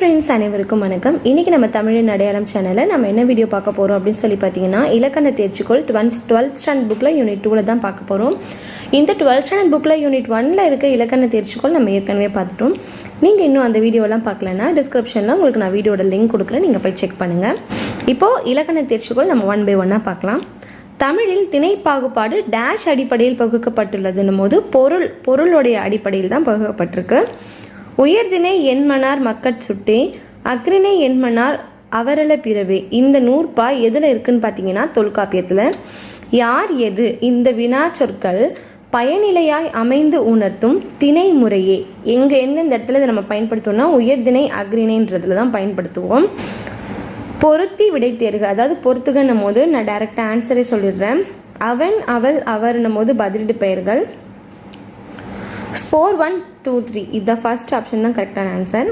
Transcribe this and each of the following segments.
Friends அனைவருக்கும் வணக்கம். இன்றைக்கி நம்ம தமிழின் அடையாளம் சேனலில் நம்ம என்ன வீடியோ பார்க்க போகிறோம் அப்படின்னு சொல்லி பார்த்தீங்கன்னா இலக்கண தேர்ச்சிக்கோள் டுவெல்த் டுவெல்த் ஸ்டாண்டர்ட் புக்கில் யூனிட் டூவில் தான் பார்க்க போகிறோம் இந்த டுவெல்த் ஸ்டாண்டர்ட் புக்கில் யூனிட் ஒனில் இருக்க இலக்கண தேர்ச்சிக்கோள் நம்ம ஏற்கனவே பார்த்துட்டோம். நீங்கள் இன்னும் அந்த வீடியோலாம் பார்க்கலன்னா டிஸ்கிரிப்ஷனில் உங்களுக்கு நான் வீடியோட லிங்க் கொடுக்குறேன். நீங்கள் போய் செக் பண்ணுங்கள் இப்போது இலக்கண தேர்ச்சிக்கோள் நம்ம ஒன் பை ஒன்னாக பார்க்கலாம். தமிழில் திணை பாகுபாடு டேஷ் அடிப்படையில் பகுக்கப்பட்டுள்ளதுன்னும் போது பொருள் பொருளுடைய அடிப்படையில் தான் பகுக்கப்பட்டிருக்கு. உயர்திணை எண்மனார் மக்கட் சுட்டே அக்ரிணை எண்மனார் அவரல பிறவே. இந்த நூற்பா எதில் இருக்குன்னு பார்த்தீங்கன்னா தொல்காப்பியத்தில். யார் எது? இந்த வினா சொற்கள் பயனிலையாய் அமைந்து உணர்த்தும் திணை முறையே. எங்கே எந்தெந்த இடத்துல இதை நம்ம பயன்படுத்துவோம்னா உயர்திணை அக்ரிணைன்றதுல தான் பயன்படுத்துவோம். பொருத்தி விடை தேர்க அதாவது பொறுத்துகன்னும் போது நான் டைரெக்டாக ஆன்சரே சொல்லிடுறேன். அவன் அவள் அவர்னும் போது பதிலீடு பெயர்கள். ஃபோர் ஒன் டூ த்ரீ இது ஃபஸ்ட் ஆப்ஷன் தான் கரெக்டான ஆன்சர்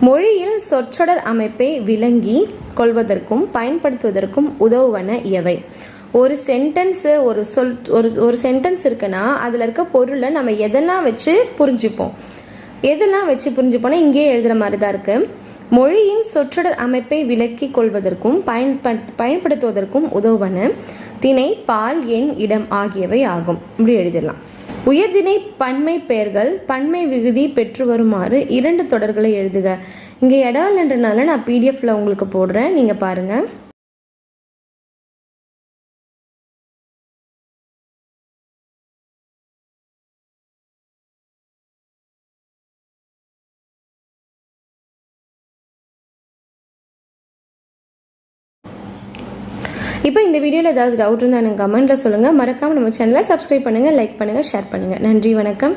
மொழியில் சொற்றொடர் அமைப்பை விளங்கி கொள்வதற்கும் பயன்படுத்துவதற்கும் உதவுவன எவை ஒரு சென்டென்ஸு ஒரு சொல் ஒரு ஒரு சென்டென்ஸ் இருக்குன்னா அதில் இருக்க பொருளை நம்ம எதெல்லாம் வச்சு புரிஞ்சுப்போம்? எதெல்லாம் வச்சு புரிஞ்சுப்போனா இங்கேயே எழுதுகிற மாதிரி தான் இருக்குது மொழியின் சொற்றொடர் அமைப்பை விளக்கி கொள்வதற்கும் பயன்படுத் பயன்படுத்துவதற்கும் உதவுவன திணை பால் எண் இடம் ஆகியவை ஆகும். இப்படி எழுதிடலாம். உயர்திணை பன்மை பெயர்கள் பன்மை விகுதி பெற்று வருமாறு இரண்டு தொடர்களை எழுதுக. இங்கே இடம் இல்லைன்றனால நான் பிடிஎஃப்ல உங்களுக்கு போடுறேன். நீங்கள் பாருங்கள் இப்போ இந்த வீடியோவில் ஏதாவது டவுட் இருந்தால் எனக்கு கமெண்ட்டில் சொல்லுங்கள் மறக்காமல் நம்ம சேனலை சப்ஸ்கிரைப் பண்ணுங்கள் லைக் பண்ணுங்கள் ஷேர் பண்ணுங்கள் நன்றி வணக்கம்.